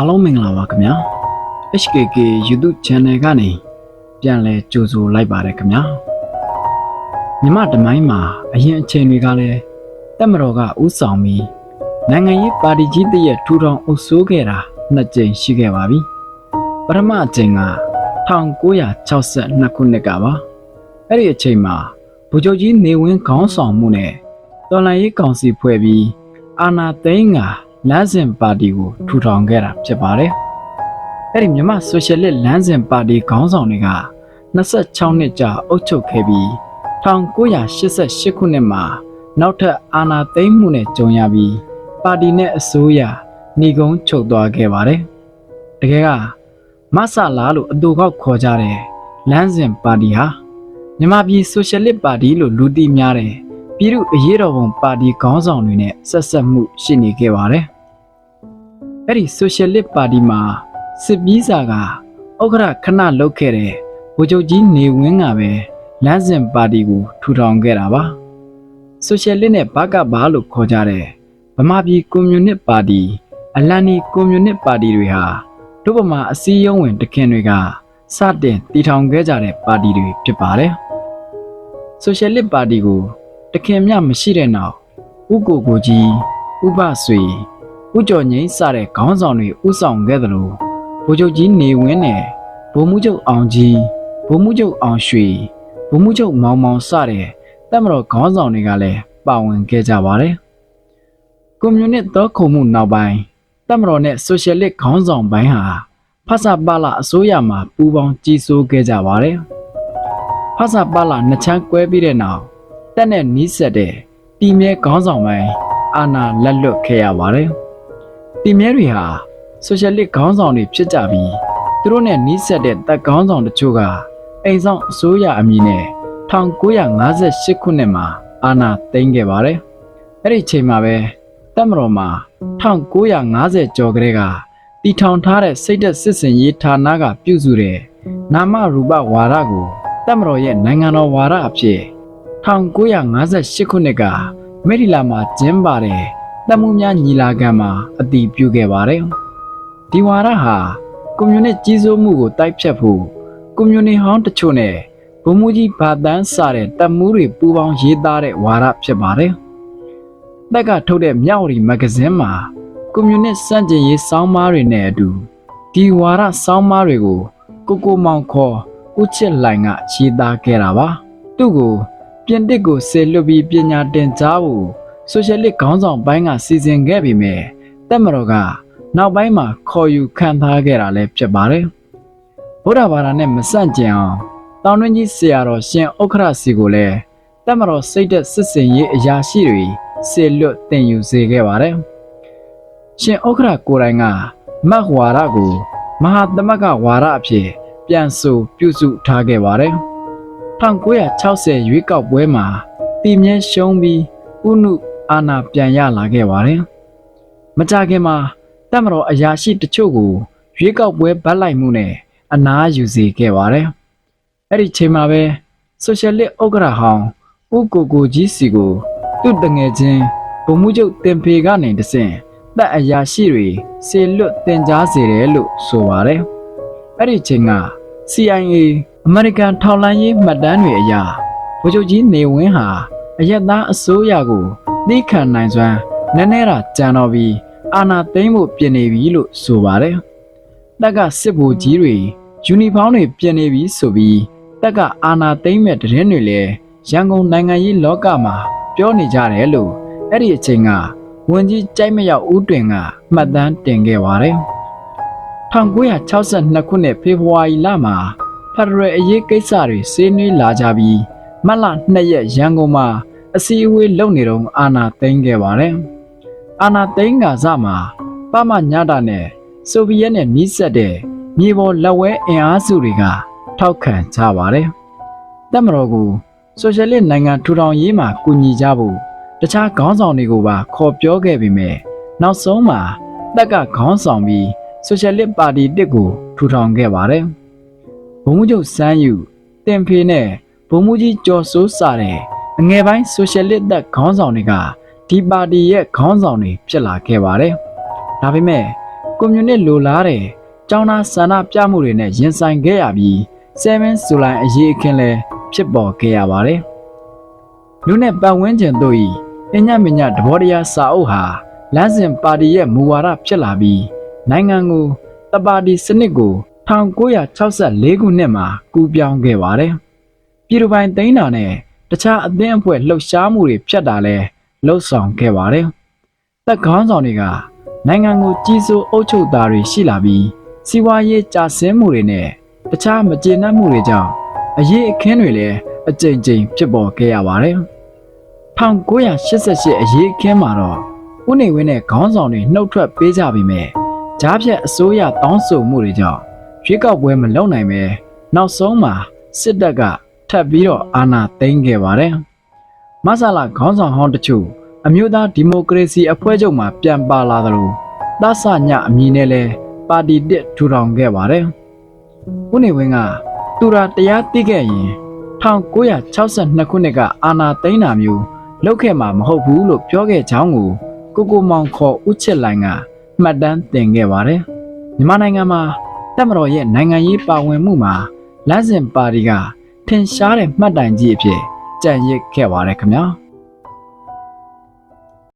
အားလုံးမင်္ဂလာပါခင်ဗျာ HKK YouTube Channel ကနေပြန်လည်ကြိုဆိုလိုက်ပါတယ်ခင်ဗျာမြမတမိုင်းမှာအရင်အချိန်တွေကလည်းတက်မတော်ကဥဆောင်ပြီးနိုင်ငံရေးပါတီကြီးတရက်ထူထောင်အုပ်စိုးခဲ့တာနှစ်ကြိမ်ရှိခဲ့ပါပြီပထမအကြိမ်က1962ခုနှစ်ကပါအဲ့ဒီအချိန်မှာဗိုလ်ချုပ်ကြီးနေဝင်းခေါင်းဆောင်မှုနဲ့တော်လှန်ရေးကောင်စီဖွဲ့ပြီးအာဏာသိမ်းက လမ်းစဉ်ပါတီကိုထူထောင်ခဲ့တာဖြစ်ပါတယ်။အဲ့ဒီမြန်မာဆိုရှယ်လစ်လမ်းစဉ်ပါတီခေါင်းဆောင်တွေက26နှစ်ကြာအုပ်ချုပ်ခဲ့ပြီး1988ခုနှစ်မှာနောက်ထပ်အာဏာသိမ်းမှုနဲ့ကြုံရပြီးပါတီနဲ့အစိုးရညီကုန်းချုပ်သွားခဲ့ပါတယ်။တကယ်ကမဆလာလို့အတူကောက်ခေါ်ကြတဲ့လမ်းစဉ်ပါတီဟာမြန်မာပြည်ဆိုရှယ်လစ်ပါတီလို့လူသိများတယ်။ ပြည်သူ့အရေးတော်ပုံပါတီခေါင်းဆောင်တွေနဲ့ဆက်ဆက်မှုရှိနေခဲ့ပါတယ်။အဲ့ဒီဆိုရှယ်လစ်ပါတီမှာစစ်ပြီးစာကဥက္ကဋ္ဌခဏလုပ်ခဲ့တဲ့ဗိုလ်ချုပ်ကြီးနေဝင်းကပဲလမ်းစဉ်ပါတီကိုထူထောင်ခဲ့တာပါ။ဆိုရှယ်လစ်နဲ့ဘကဘာလို့ခေါ်ကြတဲ့ဗမာပြည်ကွန်မြူနစ်ပါတီအလန်နီကွန်မြူနစ်ပါတီတွေဟာတို့ဗမာအစည်းအရုံးဝင်တခင်တွေကစတင်တည်ထောင်ခဲ့ကြတဲ့ပါတီတွေဖြစ်ပါတယ်။ဆိုရှယ်လစ်ပါတီကို တခင်မြမရှိတဲ့နောက်ဥကိုကိုကြီးဥပဆွေဥကျော်ငိမ့်စတဲ့ခေါင်းဆောင်တွေဥဆောင်ခဲ့သလိုဗိုလ်ချုပ်ကြီးနေဝင်းနဲ့ဗိုလ်မှူးချုပ်အောင်ကြီးဗိုလ်မှူးချုပ်အောင်ရွှေဗိုလ်မှူးချုပ်မောင်မောင်စတဲ့တပ်မတော်ခေါင်းဆောင်တွေကလည်းပါဝင်ခဲ့ကြပါတယ်။ကွန်မြူနစ်သောခုံမှုနောက်ပိုင်းတပ်မတော်နဲ့ဆိုရှယ်လစ်ခေါင်းဆောင်ပိုင်းဟာဖဆပါလာအစိုးရမှာပူးပေါင်းကြီးစိုးခဲ့ကြပါတယ်။ဖဆပါလာနှစ်ချမ်းကွဲပြီးတဲ့နောက် တက်နဲ့နီးစက်တဲ့တီမြဲခေါင်းဆောင်ပိုင်းအာဏာလက်လွတ်ခဲ့ရပါတယ်။တီမြဲတွေဟာဆိုရှယ်လစ်ခေါင်းဆောင်တွေဖြစ်ကြပြီးသူတို့နဲ့နီးစက်တဲ့တပ်ခေါင်းဆောင်တချို့ကအိမ်ဆောင်အစိုးရအမည်နဲ့1958ခုနှစ်မှာအာဏာသိမ်းခဲ့ပါတယ်။အဲ့ဒီချိန်မှာပဲတပ်မတော်မှာ1950ကျော်ကလေးကတီထောင်ထားတဲ့စိတ်သက်စစ်စင်ရေးဌာနကပြုစုတဲ့နာမရူပဝါဒကိုတပ်မတော်ရဲ့နိုင်ငံတော်ဝါဒအဖြစ် 1958ခုနှစ်ကမေရီလာမှာကျင်းပတဲ့တပ်မှုများညီလာခံမှာအတည်ပြုခဲ့ပါတယ်။ဒီဝါဒဟာကွန်မြူနစ်ကြီးစိုးမှုကိုတိုက်ဖြတ်ဖို့ကွန်မြူနစ်ဟောင်းတချို့နဲ့ဗိုလ်မှူးကြီးဘာတန်းစတဲ့တပ်မှုတွေပူးပေါင်းရေးသားတဲ့ဝါဒဖြစ်ပါတယ်။တက်ကထုတ်တဲ့မြောက်ရီမဂ္ဂဇင်းမှာကွန်မြူနစ်စန့်ကျင်ရေးစောင်းမားတွေနဲ့အတူဒီဝါဒစောင်းမားတွေကိုကိုကိုမောင်ခေါ်ဦးချစ်လိုင်ကရေးသားခဲ့တာပါ။သူ့ကို ပြင်တစ်ကိုဆေလွတ်ပြီးပညာတင်ကြားဖို့ဆိုရှယ်လစ်ခေါင်းဆောင်ပိုင်းကစီစဉ်ခဲ့ပေမဲ့တက်မတော်ကနောက်ပိုင်းမှာခေါ်ယူခံထားခဲ့တာလည်းဖြစ်ပါတယ်။ဗုဒ္ဓဘာသာနဲ့မဆန့်ကျင်အောင်တောင်တွင်းကြီးဆရာတော်ရှင်ဥက္ခရစီကိုလည်းတက်မတော်စိတ်သက်စစ်စင်ရေးအရာရှိတွေဆေလွတ်တင်ယူစေခဲ့ပါတယ်။ရှင်ဥက္ခရကိုယ်တိုင်ကမတ်ဝါဒကိုမဟာသမဂဝါဒအဖြစ်ပြန်ဆိုပြုစုထားခဲ့ပါတယ်။ 1960ရွေးကောက်ပွဲမှာတည်မြဲရှုံးပြီးဥနုအာဏာပြန်ရလာခဲ့ပါတယ်။မကြခင်မှာတပ်မတော်အရာရှိတချို့ကိုရွေးကောက်ပွဲဗတ်လိုက်မှုနဲ့အနားယူစေခဲ့ပါတယ်။အဲ့ဒီချိန်မှာပဲဆိုရှယ်လစ်ဥက္ကရာဟောင်းဥကိုကိုကြီးစီကိုသူ့တငယ်ချင်းဗိုလ်မှူးချုပ်တင်ဖေကနေတဆင့်တပ်အရာရှိတွေဆေလွတ်တင် जा စေတယ်လို့ဆိုပါတယ်။အဲ့ဒီချိန်က CIA အမေရိကန်ထောက်လှမ်းရေးမှတ်တမ်းတွေအရဗိုလ်ချုပ်ကြီးနေဝင်းဟာအရက်သားအစိုးရကိုနှိခံနိုင်စွမ်းနည်းနည်းတာကြံတော်ပြီးအာဏာသိမ်းဖို့ပြင်နေပြီလို့ဆိုပါတယ်။တက်ကစစ်ဗိုလ်ကြီးတွေယူနီဖောင်းတွေပြင်နေပြီဆိုပြီးတက်ကအာဏာသိမ်းမဲ့တရင်တွေလည်းရန်ကုန်နိုင်ငံရေးလောကမှာပြောနေကြတယ်လို့အဲ့ဒီအချိန်ကဝန်ကြီးကြိုက်မရောက်ဦးတွင်ကမှတ်တမ်းတင်ခဲ့ပါတယ်။1962ခုနှစ်ဖေဖော်ဝါရီလမှာဖ က်ဒရယ်အရေးကိစ္စတွေဆွေးနွေးလာကြပြီးမတ်လ2ရက်ရန်ကုန်မှာအစည်းအဝေးလုပ်နေတော့အာနာသိန်းခဲ့ပါတယ်။အာနာသိန်းကစားမှာပမညတာနဲ့ဆိုဗီယက်နဲ့နီးစပ်တဲ့မြေပေါ်လက်ဝဲအင်အားစုတွေကထောက်ခံကြပါတယ်။တပ်မတော်ကိုဆိုရှယ်လစ်နိုင်ငံထူထောင်ရေးမှာကူညီကြဖို့တခြားခေါင်းဆောင်တွေကိုပါခေါ်ပြောခဲ့ပေမဲ့နောက်ဆုံးမှာတက်ကခေါင်းဆောင်ပြီးဆိုရှယ်လစ်ပါတီတစ်ကိုထူထောင်ခဲ့ပါတယ်။ဘုံ မှုချုပ်စန်းယူတင်ဖေနဲ့ဘုံမှုကြီးကျော်စိုးစတဲ့အငယ်ပိုင်းဆိုရှယ်လစ်သက်ခေါင်းဆောင်တွေကဒီပါတီရဲ့ခေါင်းဆောင်တွေဖြစ်လာခဲ့ပါတယ်။ဒါပေမဲ့တကွန်မြူနစ်လိုလားတဲ့ကျောင်းသားဆန္ဒပြမှုတွေနဲ့ရင်ဆိုင်ခဲ့ရပြီး7ဇူလိုင်အရေးအခင်းလည်းဖြစ်ပေါ်ခဲ့ရပါတယ်။လူနဲ့ပတ်ဝန်းကျင်တို့ဤပညာမညာတဘောတရားစာအုပ်ဟာလမ်းစဉ်ပါတီရဲ့မူဝါဒဖြစ်လာပြီးနိုင်ငံကိုတပါတီစနစ်ကို 1964ခုနှစ်မှာကူးပြောင်းခဲ့ပါတယ်။ပြည်သူပိုင်သိန်းတာနဲ့တခြားအသင်းအဖွဲ့လှုပ်ရှားမှုတွေဖြတ်တာလဲလှုပ်ဆောင်ခဲ့ပါတယ်။သက်ခေါင်းဆောင်တွေကနိုင်ငံကိုကြီးစိုးအုပ်ချုပ်တာတွေရှိလာပြီးစီးပွားရေးကျဆင်းမှုတွေနဲ့တခြားမကျေနပ်မှုတွေကြောင့်အရေးအခင်းတွေလည်းအကြိမ်ကြိမ်ဖြစ်ပေါ်ခဲ့ရပါတယ်။1988အရေးအခင်းမှာတော့ဦးနေဝင်းနဲ့ခေါင်းဆောင်တွေနှုတ်ထွက်ပေးကြပြီမဲ့ကြားဖြတ်အစိုးရတောင်းဆိုမှုတွေကြောင့် ရွေးကောက်ပွဲမလုပ်နိုင်ပဲနောက်ဆုံးမှာစစ်တပ်ကထပ်ပြီးတော့အာဏာသိမ်းခဲ့ပါတယ်။မဆလာခေါင်းဆောင်ဟောင်းတချို့အမျိုးသားဒီမိုကရေစီအဖွဲ့ချုပ်မှပြန်ပါလာသလိုသဆညအမည်နဲ့လဲပါတီတစ်ထူထောင်ခဲ့ပါတယ်။ဦးနေဝင်းကသူရာတရားသိခဲ့ရင်1962ခုနှစ်ကအာဏာသိမ်းတာမျိုးလုပ်ခဲ့မှာမဟုတ်ဘူးလို့ပြောခဲ့ကြောင်းကိုကိုကိုမောင်ခေါ်ဦးချစ်လိုင်ကမှတ်တမ်းတင်ခဲ့ပါတယ်။မြန်မာနိုင်ငံမှာ တက်မတော်ရဲ့နိုင်ငံရေးပါဝင်မှုမှာလမ်းစဉ်ပါတီကထင်ရှားတဲ့မှတ်တိုင်ကြီးအဖြစ်ကြံ့ရစ်ခဲ့ပါတယ်ခင်ဗျာ။